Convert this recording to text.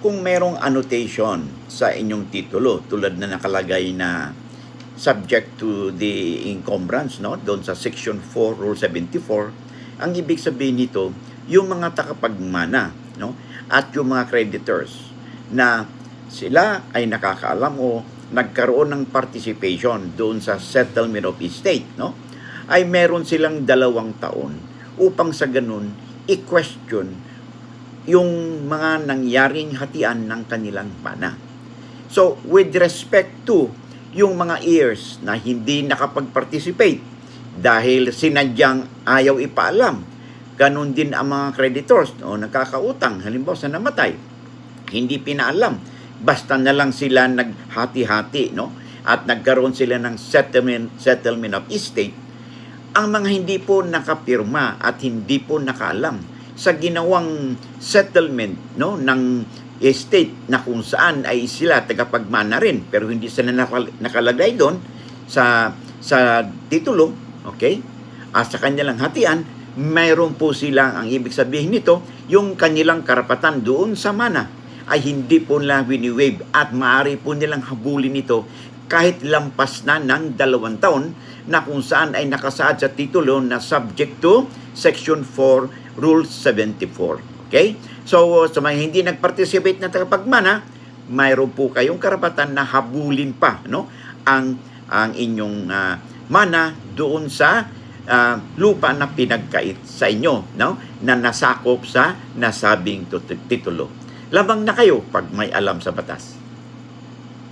kung merong annotation sa inyong titulo tulad na nakalagay na subject to the encumbrance no? Doon sa section 4 rule 74 ang ibig sabihin nito yung mga takapagmana no? At yung mga creditors na sila ay nakakaalam o nagkaroon ng participation doon sa settlement of estate no? Ay meron silang dalawang taon upang sa ganun i-question yung mga nangyaring hatian ng kanilang mana. So, with respect to yung mga heirs na hindi nakapag-participate dahil sinadyang ayaw ipaalam, ganun din ang mga creditors o nakakautang, halimbawa sa namatay, hindi pinaalam. Basta na lang sila naghati-hati, no? At nagkaroon sila ng settlement, settlement of estate. Ang mga hindi po nakapirma at hindi po nakaalam sa ginawang settlement no ng estate na kung saan ay sila tagapagmana rin. Pero hindi sila nakal- nakalagay doon sa sa titulo okay? At sa kanilang hatian mayroon po sila ang ibig sabihin nito yung kanilang karapatan doon sa mana ay hindi po nila wini-waive at maaari po nilang habulin ito kahit lampas na ng dalawang taon na kung saan ay nakasaad sa titulo na subject to Section 4 Rule 74. Okay? So, sa mga hindi nag-participate na tagapagmana, mayroon po kayong karapatan na habulin pa no ang ang inyong ah, mana doon sa ah, lupa na pinagkait sa inyo no na nasakop sa nasabing titulo. Lamang na kayo pag may alam sa batas.